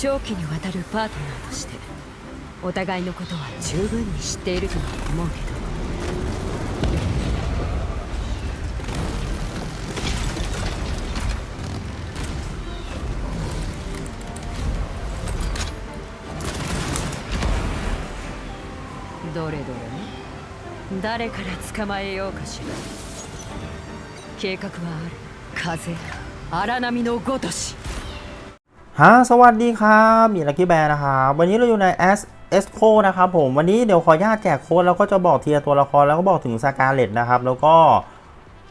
長期にわたるパートナーとしてお互いのことは十分に知っているとは思うけど。どれどれ誰から捕まえようかしら。計画はある。風荒波のごとし。 ฮะสวัสดีครับมีลักกี้แบร์นะครับ วันนี้เราอยู่ใน S S c o นะครับผม วันนี้เดี๋ยวขอญาตแจกโค้ดแล้วก็จะบอกเทียร์ตัวละครแล้วก็บอกถึงสกาเลตนะครับ แล้วก็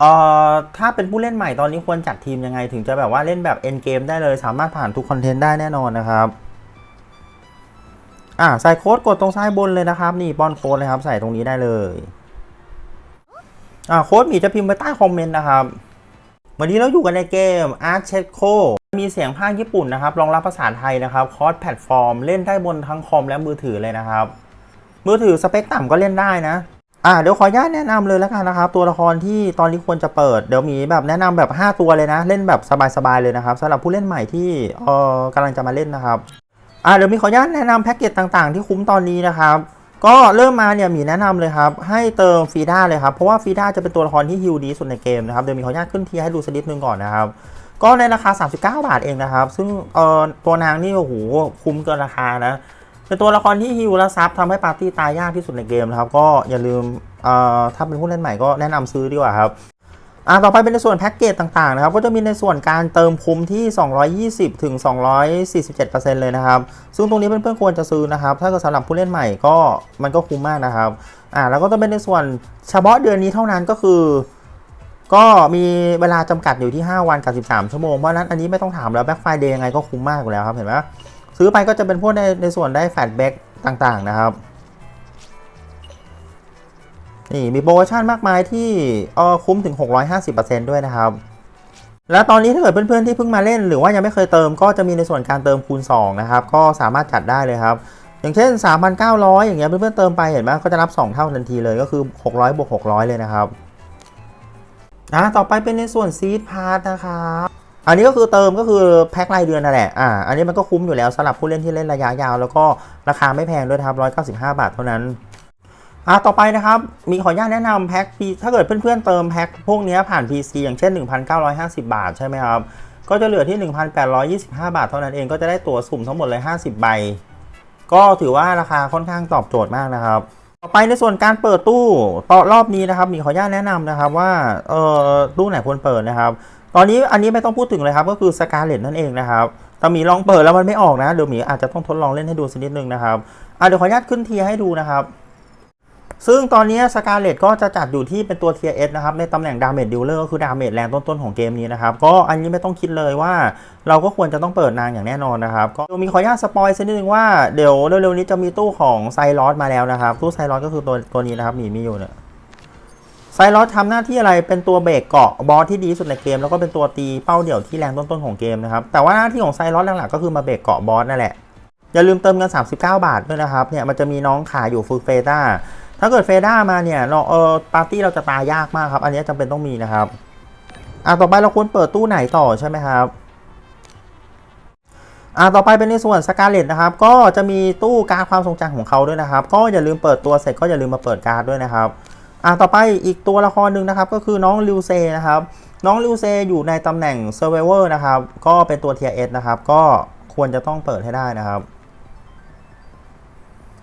เอ่อถ้าเป็นผู้เล่นใหม่ตอนนี้ควรจัดทีมยังไง ถึงจะแบบว่าเล่นแบบเอ็นเกมได้เลยสามารถผ่านทุกคอนเทนต์ได้แน่นอนนะครับอ่าใส่โค้ดกดตรงซ้ายบนเลยนะครับ นี่ป้อนโค้ดเลยครับ ใส่ตรงนี้ได้เลยอ่าโค้ดมีจะพิมพ์ไว้ใต้คอมเมนต์นะครับ วันนี้เราอยู่กันในเกม Arc c h e c o มีเสียงภาคญี่ปุ่นนะครับรองรับภาษาไทยนะครับคอร์สแพลตฟอร์ม เล่นได้บนทั้งคอมและมือถือเลยนะครับ มือถือสเปคต่ำก็เล่นได้นะอ่าเดี๋ยวขออนุญาตแนะนำเลยแล้วกันนะครับ ตัวละครที่ตอนนี้ควรจะเปิด เดี๋ยวมีแบบแนะนำแบบ 5 ตัวเลยนะ เล่นแบบสบายๆเลยนะครับสำหรับผู้เล่นใหม่ที่เอ่อกำลังจะมาเล่นนะครับอ่าเดี๋ยวมีขออนุญาตแนะนำแพ็กเกจต่างๆ ที่คุ้มตอนนี้นะครับก็เริ่มมาเนี่ยมีแนะนำเลยครับ ให้เติมฟีด้าเลยครับ เพราะว่าฟีด้าจะเป็นตัวละครที่ฮิวดีสุดในเกมนะครับเดี๋ยวมีขออนุญาตขึ้นเทีให้ดูสักนิดนึงก่อนนะครับ ก็ในราคา 39 บาทเองนะครับ ซึ่งเอ่อตัวนางนี่โอ้โหคุ้มเกินราคานะเป็นตัวละครที่ฮิวและซับทำให้ปาร์ตี้ตายยากที่สุดในเกมนะครับ ก็อย่าลืมเอ่อถ้าเป็นผู้เล่นใหม่ก็แนะนำซื้อดีกว่าครับอ่าต่อไปเป็นในส่วนแพ็กเกจต่างๆนะครับ ก็จะมีในส่วนการเติมคุ้มที่ 220ถึง247%เลยนะครับ ซึ่งตรงนี้เพื่อนๆควรจะซื้อนะครับ ถ้าเกิดสำหรับผู้เล่นใหม่ก็มันก็คุ้มมากนะครับอ่าแล้วก็จะเป็นในส่วนเฉพาะเดือนนี้เท่านั้นก็คือ ก็มีเวลาจำกัดอยู่ที่ 5 วันกับ 13 ชั่วโมง เพราะนั้นอันนี้ไม่ต้องถามแล้วแบ็คไฟเดย์ยังไงก็คุ้มมากอยู่แล้วครับเห็นไหมซื้อไปก็จะเป็นพวกในในส่วนได้แฟลชแบ็กต่างๆนะครับนี่มีโปรโมชั่นมากมายที่เออคุ้มถึง 650%ด้วยนะครับ แล้วตอนนี้ถ้าเกิดเพื่อนๆที่เพิ่งมาเล่น หรือว่ายังไม่เคยเติมก็จะมีในส่วนการเติมคูณ 2 นะครับ ก็สามารถจัดได้เลยครับ อย่างเช่น 3,900 อย่างเงี้ยเพื่อนๆเติมไปเห็นไหมก็จะรับ 2 เท่าทันทีเลยก็คือ 600บวก600 เลยนะครับ อะต่อไปเป็นในส่วนซีดพาร์ทนะครับอันนี้ก็คือเติมก็คือแพ็ครายเดือนนั่นแหละ อ่า อันนี้มันก็คุ้มอยู่แล้วสำหรับผู้เล่นที่เล่นระยะยาว แล้วก็ราคาไม่แพงด้วยครับ 195 บาทเท่านั้น อะต่อไปนะครับ มีขออนุญาตแนะนำแพ็ค P ถ้าเกิดเพื่อนๆเติมแพ็คพวกนี้ผ่าน PC อย่างเช่น 1,950 บาทใช่ไหมครับ ก็จะเหลือที่ 1,825 บาทเท่านั้นเอง ก็จะได้ตั๋วสุ่มทั้งหมดเลย 50 ใบ ก็ถือว่าราคาค่อนข้างตอบโจทย์มากนะครับ ต่อไปในส่วนการเปิดตู้ต่อรอบนี้นะครับมีขออนุญาตแนะนำนะครับว่าเออตู้ไหนควรเปิดนะครับ ตอนนี้อันนี้ไม่ต้องพูดถึงเลยครับก็คือสกาเลตนั่นเองนะครับแต่หมีลองเปิดแล้วมันไม่ออกนะเดี๋ยวหมีอาจจะต้องทดลองเล่นให้ดูสักนิดนึงนะครับเดี๋ยวขออนุญาตขึ้นเทียให้ดูนะครับ ซึ่งตอนนี้สกาเลตก็จะจัดอยู่ที่เป็นตัว Tier S นะครับ ในตำแหน่งดาเมจดิลเลอร์ก็คือดาเมจแรงต้นๆ ของเกมนี้นะครับ ก็อันนี้ไม่ต้องคิดเลยว่า เราก็ควรจะต้องเปิดนางอย่างแน่นอนนะครับ ก็มีขออนุญาตสปอยสักนิดนึงว่าเดี๋ยวเร็วๆนี้จะมีตู้ของไซรอสมาแล้วนะครับ ตู้ไซรอสก็คือตัวตัวนี้นะครับมีมีอยู่เนี่ยไซรอสทำหน้าที่อะไรเป็นตัวเบรกเกาะบอสที่ดีสุดในเกม แล้วก็เป็นตัวตีเป้าเดี่ยวที่แรงต้นๆของเกมนะครับแต่ว่าหน้าที่ของไซรอสหลักๆก็คือมาเบรกเกาะบอสนั่นแหละอย่าลืมเติมเงิน39 บาทด้วยนะครับเนี่ยมันจะมีน้องขายอยู่ฟูเฟต้า ถ้าเกิดเฟด้ามาเนี่ยเราเออปาร์ตี้เราจะตายยากมากครับ อันนี้จำเป็นต้องมีนะครับอะต่อไปเราควรเปิดตู้ไหนต่อใช่ไหมครับอะต่อไปเป็นในส่วนสกาเลตนะครับ ก็จะมีตู้การความทรงจำของเขาด้วยนะครับ ก็อย่าลืมเปิดตัวเสร็จก็อย่าลืมมาเปิดการ์ดด้วยนะครับอะต่อไปอีกตัวละครหนึ่งนะครับ ก็คือน้องลิวเซนะครับ น้องลิวเซอยู่ในตำแหน่งเซอร์เวอร์นะครับ ก็เป็นตัวเทียเอสนะครับ ก็ควรจะต้องเปิดให้ได้นะครับ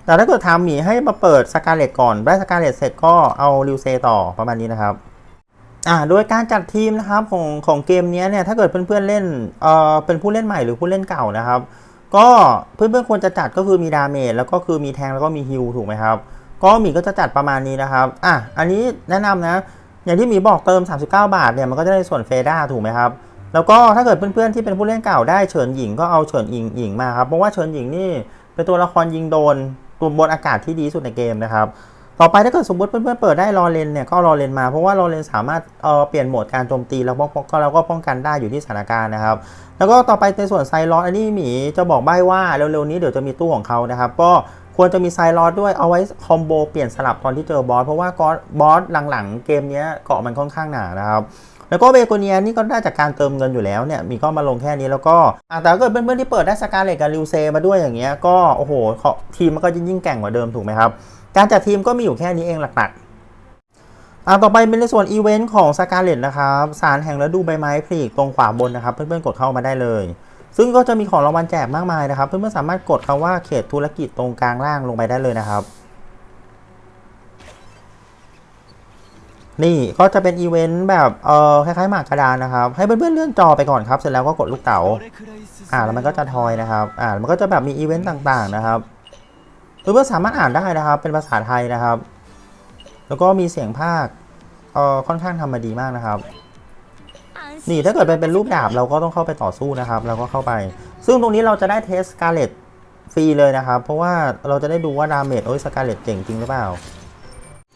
แต่ถ้าเกิดทำหมีให้มาเปิดสกาเลตก่อน ได้สกาเลตเสร็จก็เอาริวเซต่อประมาณนี้นะครับอ่าโดยการจัดทีมนะครับของของเกมนี้เนี่ยถ้าเกิดเพื่อนๆเล่นเอ่อเป็นผู้เล่นใหม่หรือผู้เล่นเก่านะครับ ก็เพื่อนๆควรจะจัดก็คือมีดาเมจแล้วก็คือมีแทงแล้วก็มีฮิลถูกไหมครับ ก็หมีก็จะจัดประมาณนี้นะครับอะอันนี้แนะนำนะ อย่างที่หมีบอกเติม 39 บาทเนี่ยมันก็จะได้ส่วนเฟด้าถูกไหมครับแล้วก็ถ้าเกิดเพื่อนๆที่เป็นผู้เล่นเก่าได้เฉินหญิงก็เอาเฉินหญิงหญิงมาครับเพราะว่าเฉินหญิงนี่เป็นตัวละครยิงโดน ตัวบนอากาศที่ดีที่สุดในเกมนะครับ ต่อไปถ้าเกิดสมมติเพื่อนๆเปิดได้รอเลนเนี่ยก็รอเลนมาเพราะว่ารอเลนสามารถเอ่อเปลี่ยนโหมดการโจมตีแล้วป้องก็เราก็ป้องกันได้อยู่ที่สถานการณ์นะครับ แล้วก็ต่อไปในส่วนไซรอสอันนี้หมีจะบอกใบ้ว่าเร็วๆนี้เดี๋ยวจะมีตู้ของเขานะครับ ก็ควรจะมีไซรอสด้วยเอาไว้คอมโบเปลี่ยนสลับตอนที่เจอบอสเพราะว่าบอสหลังๆเกมนี้เกาะมันค่อนข้างหนานะครับ แล้วก็เบโกเนียนี่ก็ได้จากการเติมเงินอยู่แล้วเนี่ยมีก็มาลงแค่นี้แล้วก็อะแต่ถ้าเกิดเพื่อนๆที่เปิดได้สกาเลตกับริวเซมาด้วยอย่างเงี้ยก็โอ้โหเขาทีมมันก็ยิ่งแกร่งกว่าเดิมถูกไหมครับการจัดทีมก็มีอยู่แค่นี้เองหลักๆอ่าต่อไปเป็นในส่วนอีเวนต์ของสกาเลตนะครับสารแห่งฤดูใบไม้ผลิตรงขวาบนนะครับ เพื่อนๆกดเข้ามาได้เลย ซึ่งก็จะมีของรางวัลแจกมากมายนะครับ เพื่อนๆสามารถกดคำว่าเขตธุรกิจตรงกลางล่างลงไปได้เลยนะครับ นี่ก็จะเป็นอีเวนต์แบบเออคล้ายๆหมากกระดานนะครับ ให้เพื่อนๆเลื่อนจอไปก่อนครับ เสร็จแล้วก็กดลูกเต๋าอ่าแล้วมันก็จะทอยนะครับ อ่ามันก็จะแบบมีอีเวนต์ต่างๆนะครับเพื่อนๆสามารถอ่านได้นะครับ เป็นภาษาไทยนะครับ แล้วก็มีเสียงภาคเออค่อนข้างทำมาดีมากนะครับ นี่ถ้าเกิดเป็นเป็นรูปดาบเราก็ต้องเข้าไปต่อสู้นะครับเราก็เข้าไป ซึ่งตรงนี้เราจะได้เทสการ์เลตฟรีเลยนะครับ เพราะว่าเราจะได้ดูว่าดาเมจโอ้ยสการ์เลตเก่งจริงหรือเปล่า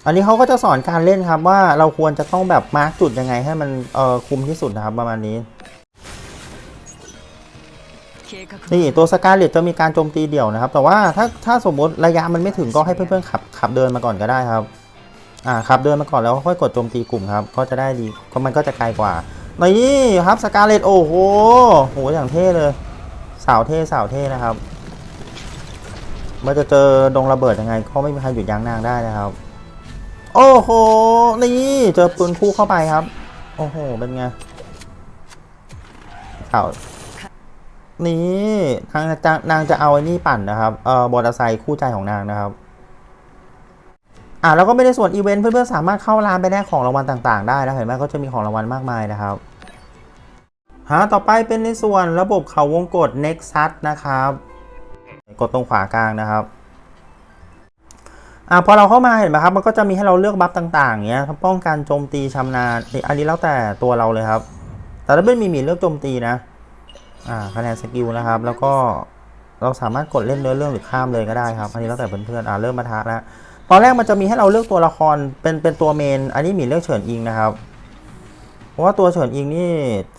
อันนี้เขาก็จะสอนการเล่นครับว่าเราควรจะต้องแบบมาร์กจุดยังไงให้มันเอ่อคุมที่สุดนะครับประมาณนี้นี่ตัวสกาเลตจะมีการโจมตีเดี่ยวนะครับ แต่ว่าถ้าถ้าสมมติระยะมันไม่ถึงก็ให้เพื่อนๆขับขับเดินมาก่อนก็ได้ครับอ่าขับเดินมาก่อนแล้วค่อยกดโจมตีกลุ่มครับ ก็จะได้ดีก็มันก็จะไกลกว่านี่ครับสกาเลตโอ้โหโหอย่างเท่เลย สาวเท่สาวเท่นะครับเมื่อจะเจอดงระเบิดยังไง ก็ไม่มีใครหยุดยั้งนางได้นะครับ โอ้โห นี่เจอปืนคู่เข้าไปครับ โอ้โห เป็นไงสานี่นางจะนางจะเอาไอ้นี่ปั่นนะครับ เอ่อมอเตอร์ไซค์คู่ใจของนางนะครับ อ่าแล้วก็ไม่ได้ส่วนอีเวนต์เพื่อนๆสามารถเข้าร้านไปได้ของรางวัลต่างๆ ได้นะเห็นไหมก็จะมีของรางวัลมากมายนะครับฮะต่อไปเป็นในส่วนระบบเขาวงกด Nexus นะครับ กดตรงขวากลางนะครับ อ่าพอเราเข้ามาเห็นไหมครับ มันก็จะมีให้เราเลือกบัฟต่างๆเงี้ยป้องกันโจมตีชำนาญนี่อันนี้แล้วแต่ตัวเราเลยครับ แต่ถ้าไม่มีมีเลือกโจมตีนะอ่าคะแนนสกิลนะครับ แล้วก็เราสามารถกดเล่นเนื้อเรื่องหรือข้ามเลยก็ได้ครับ อันนี้แล้วแต่เพื่อนๆอ่าเริ่มมาทะแล้วตอนแรกมันจะมีให้เราเลือกตัวละครเป็นเป็นตัวเมน อันนี้มีเลือกเฉินอิงนะครับ เพราะว่าตัวเฉินอิงนี่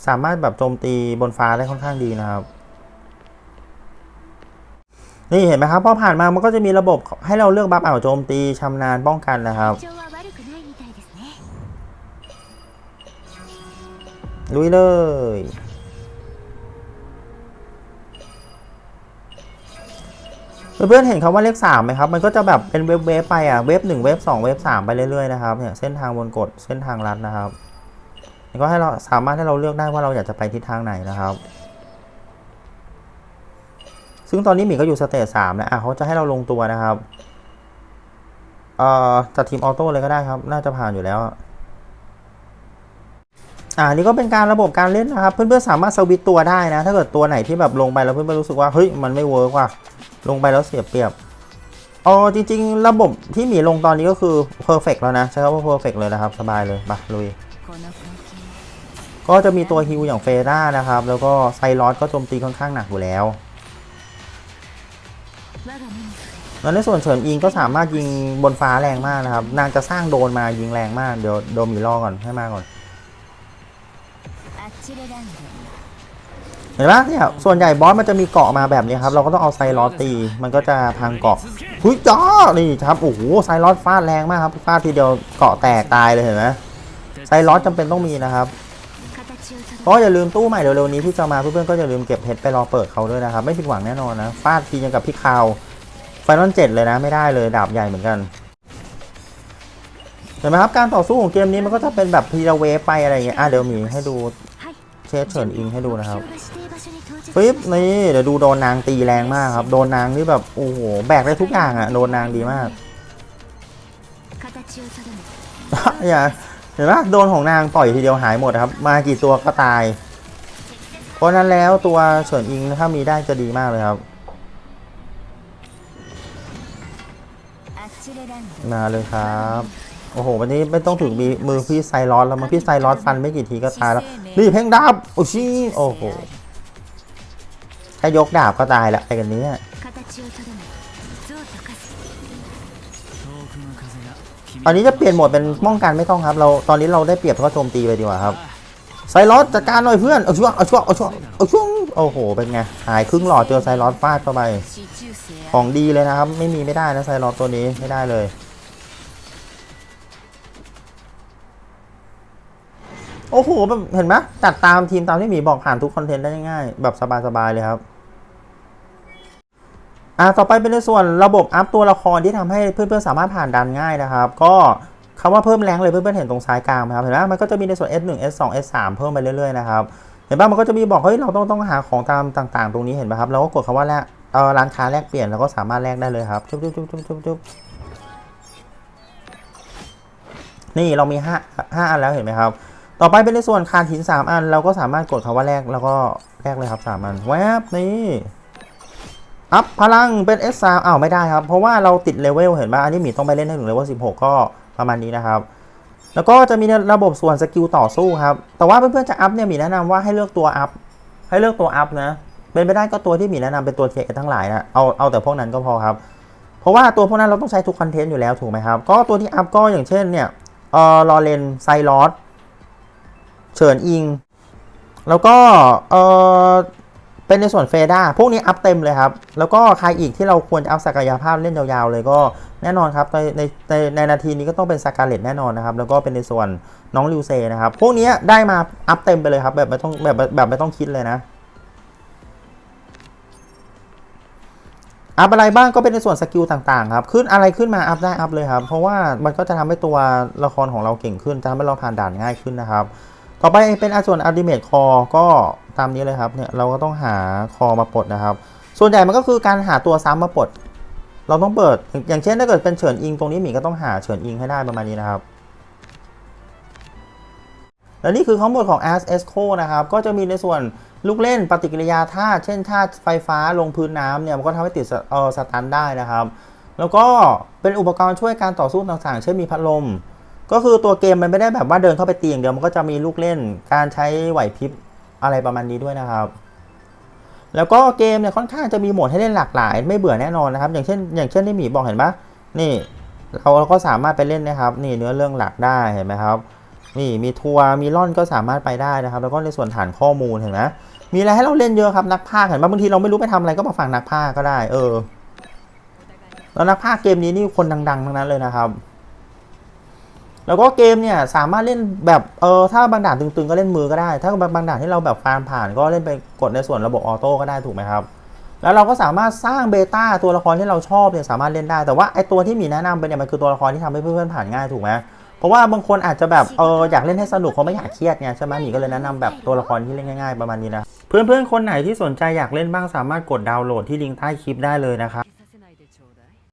สามารถแบบโจมตีบนฟ้าได้ค่อนข้างดีนะครับ นี่เห็นไหมครับพอผ่านมามันก็จะมีระบบให้เราเลือกบัฟอ่าวโจมตีชำนาญป้องกันนะครับลุยเลยเพื่อนๆเห็นเขาว่าเลขสามไหมครับ มันก็จะแบบเป็นเวฟเวฟไปอะ เวฟหนึ่งเวฟสองเวฟสามไปเรื่อยๆนะครับ เนี่ยเส้นทางบนกดเส้นทางลัดนะครับ ก็ให้เราสามารถให้เราเลือกได้ว่าเราอยากจะไปทิศทางไหนนะครับ ซึ่งตอนนี้หมีก็อยู่สเตจสามแล้วอะเขาจะให้เราลงตัวนะครับเอ่อจัดทีมออโต้เลยก็ได้ครับ น่าจะผ่านอยู่แล้ว อ่านี่ก็เป็นการระบบการเล่นนะครับ เพื่อนๆสามารถสวิตตัวได้นะ ถ้าเกิดตัวไหนที่แบบลงไปแล้วเพื่อนๆรู้สึกว่าเฮ้ยมันไม่เวิร์กว่ะลงไปแล้วเสียเปรียบอ๋อจริง ๆ ระบบที่หมีลงตอนนี้ก็คือเพอร์เฟกแล้วนะ ใช่ครับว่าเพอร์เฟกเลยนะครับ สบายเลยมาลุย ก็จะมีตัวฮิวอย่างเฟร่านะครับ แล้วก็ไซรอสก็โจมตีค่อนข้างหนักอยู่แล้ว แล้วในส่วนเฉินอิงก็สามารถยิงบนฟ้าแรงมากนะครับ นางจะสร้างโดนมายิงแรงมาก เดี๋ยวโดมีล่อก่อนให้มาก่อน เห็นปะเนี่ยส่วนใหญ่บอสมันจะมีเกาะมาแบบนี้ครับ เราก็ต้องเอาไซรอสตี มันก็จะพังเกาะหุ้ยจ้อนี่ครับ โอ้โห ไซรอสฟาดแรงมากครับ ฟาดทีเดียวเกาะแตกตายเลยเห็นไหมไซรอสจำเป็นต้องมีนะครับ ก็อย่าลืมตู้ใหม่เร็วๆนี้ที่จะมาเพื่อนๆก็จะลืมเก็บเพชรไปรอเปิดเขาด้วยนะครับ ไม่ผิดหวังแน่นอนนะฟาดทียังกับพี่คาวไฟนอลเจ็ดเลยนะไม่ได้เลยดาบใหญ่เหมือนกันเห็นไหมครับการต่อสู้ของเกมนี้มันก็จะเป็นแบบพีระเวไปอะไรเงี้ยอะเดี๋ยวมีให้ดูเชสเฉินอิงให้ดูนะครับปิ๊บนี่เดี๋ยวดูโดนนางตีแรงมากครับโดนนางนี่แบบโอ้โหแบกได้ทุกอย่างอะโดนนางดีมากอย่า เห็นไหมโดนของนางต่อยทีเดียวหายหมดครับ มากี่ตัวก็ตาย เพราะนั้นแล้วตัวเฉินอิงถ้ามีได้จะดีมากเลยครับ มาเลยครับ โอ้โห วันนี้ไม่ต้องถึงมีมือพี่ไซรอนแล้วมือพี่ไซรอนฟันไม่กี่ทีก็ตายแล้ว นี่เพ่งดาบ โอ้ชิโอ้โหถ้ายกดาบก็ตายละไอ้กันนี้ อันนี้จะเปลี่ยนโหมดเป็นป้องกันไม่ต้องครับ เราตอนนี้เราได้เปรียบเพราะโจมตีไปดีกว่าครับไซรอสจัดการหน่อยเพื่อนเอาช่วงเอาช่วงเอาช่วงเอาช่วงโอ้โหเป็นไงหายครึ่งหลอดเจอไซรอสฟาดเข้าไปของดีเลยนะครับ ไม่มีไม่ได้นะไซรอสตัวนี้ไม่ได้เลย โอ้โหเห็นไหมจัดตามทีมตามที่หมีบอกผ่านทุกคอนเทนต์ได้ง่ายแบบสบายๆเลยครับ อ่าต่อไปเป็นในส่วนระบบอัพตัวละครที่ทำให้เพื่อนๆสามารถผ่านดันง่ายนะครับ ก็คำว่าเพิ่มแรงเลยเพื่อนๆเห็นตรงซ้ายกลางไหมครับเห็นไหมมันก็จะมีในส่วน S1 S2 S3 เพิ่มไปเรื่อยๆนะครับเห็นป่ะมันก็จะมีบอกเฮ้ยเราต้องต้องหาของตามต่างๆ ตรงนี้เห็นไหมครับเราก็กดคำว่าแลกเออร้านค้าแลกเปลี่ยนเราก็สามารถแลกได้เลยครับจุ๊บจุ๊บจุ๊บจุ๊บจุ๊บจุ๊บนี่เรามีห้าห้าอันแล้วเห็นไหมครับ ต่อไปเป็นในส่วนคานหิน3อันเราก็สามารถกดคำว่าแลกแล้วก็แลกเลยครับ3อันแวบนี่ อัพพลังเป็น S3 อ้าวไม่ได้ครับ เพราะว่าเราติดเลเวลเห็นไหมอันนี้หมีต้องไปเล่นให้ถึงเลเวล16 ก็ประมาณนี้นะครับ แล้วก็จะมีระบบส่วนสกิลต่อสู้ครับ แต่ว่าเพื่อนๆจะอัพเนี่ยหมีแนะนำว่าให้เลือกตัวอัพให้เลือกตัวอัพนะ เป็นไปได้ก็ตัวที่หมีแนะนำเป็นตัวเทคทั้งหลายนะเอาเอาแต่พวกนั้นก็พอครับ เพราะว่าตัวพวกนั้นเราต้องใช้ทุกคอนเทนต์อยู่แล้วถูกไหมครับ ก็ตัวที่อัพก็อย่างเช่นเนี่ยเออลอเรนไซลอสเฉินอิง แล้วก็เออ เป็นในส่วนเฟด้าพวกนี้อัพเต็มเลยครับ แล้วก็ใครอีกที่เราควรจะอัพศักยภาพเล่นยาวๆเลยก็แน่นอนครับในในในในนาทีนี้ก็ต้องเป็นสกาเลตแน่นอนนะครับ แล้วก็เป็นในส่วนน้องลิวเซนะครับ พวกนี้ได้มาอัพเต็มไปเลยครับ แบบไม่ต้องแบบแบบไม่ต้องคิดเลยนะอัพอะไรบ้างก็เป็นในส่วนสกิลต่างๆครับ ขึ้นอะไรขึ้นมาอัพได้อัพเลยครับ เพราะว่ามันก็จะทำให้ตัวละครของเราเก่งขึ้นจะทำให้เราผ่านด่านง่ายขึ้นนะครับ ต่อไปเป็นอันส่วน Ultimate Core ก็ ตามนี้เลยครับเนี่ยเราก็ต้องหาคอมาปลดนะครับ ส่วนใหญ่มันก็คือการหาตัวซ้ำมาปลด เราต้องเปิดอย่างเช่นถ้าเกิดเป็นเฉินอิงตรงนี้หมีก็ต้องหาเฉินอิงให้ได้ประมาณนี้นะครับและนี่คือข้อมูลของ As Esco นะครับ ก็จะมีในส่วนลูกเล่นปฏิกิริยาธาตุเช่นธาตุไฟฟ้าลงพื้นน้ำเนี่ย มันก็ทำให้ติดสเออสตันได้นะครับ แล้วก็เป็นอุปกรณ์ช่วยการต่อสู้ต่างๆ เช่นมีพัดลม ก็คือตัวเกมมันไม่ได้แบบว่าเดินเข้าไปตีอย่างเดียว มันก็จะมีลูกเล่น การใช้ไหวพริบ อะไรประมาณนี้ด้วยนะครับ แล้วก็เกมเนี่ยค่อนข้างจะมีโหมดให้เล่นหลากหลาย ไม่เบื่อแน่นอนนะครับ อย่างเช่น อย่างเช่นที่หมีบอกเห็นปะนี่ เราเราก็สามารถไปเล่นนะครับ นี่เนื้อเรื่องหลักได้เห็นไหมครับ นี่มีทัวร์มีล่อนก็สามารถไปได้นะครับ แล้วก็ในส่วนฐานข้อมูลเห็นไหมมีอะไรให้เราเล่นเยอะครับนักพากย์เห็นปะบางทีเราไม่รู้ไปทำอะไรก็มาฟังนักพากย์ก็ได้ เออ แล้วนักพากย์เกมนี้นี่คนดังๆทั้งนั้นเลยนะครับ แล้วก็เกมเนี่ยสามารถเล่นแบบเออถ้าบางด่านตึงๆ ก็เล่นมือก็ได้ ถ้าบางด่านที่เราแบบฟาร์มผ่านก็เล่นไปกดในส่วนระบบออโต้ก็ได้ถูกไหมครับแล้วเราก็สามารถสร้างเบต้าตัวละครที่เราชอบเนี่ยสามารถเล่นได้แต่ว่าไอตัวที่มีแนะนำไปเนี่ยมันคือตัวละครที่ทำให้เพื่อนๆผ่านง่ายถูกไหมเพราะว่าบางคนอาจจะแบบเอออยากเล่นให้สนุกเขาไม่อยากเครียดไงใช่ไหมหมีก็เลยแนะนำแบบตัวละครที่เล่นง่ายๆประมาณนี้นะเพื่อนๆคนไหนที่สนใจอยากเล่นบ้างสามารถกดดาวน์โหลดที่ลิงก์ใต้คลิปได้เลยนะครับ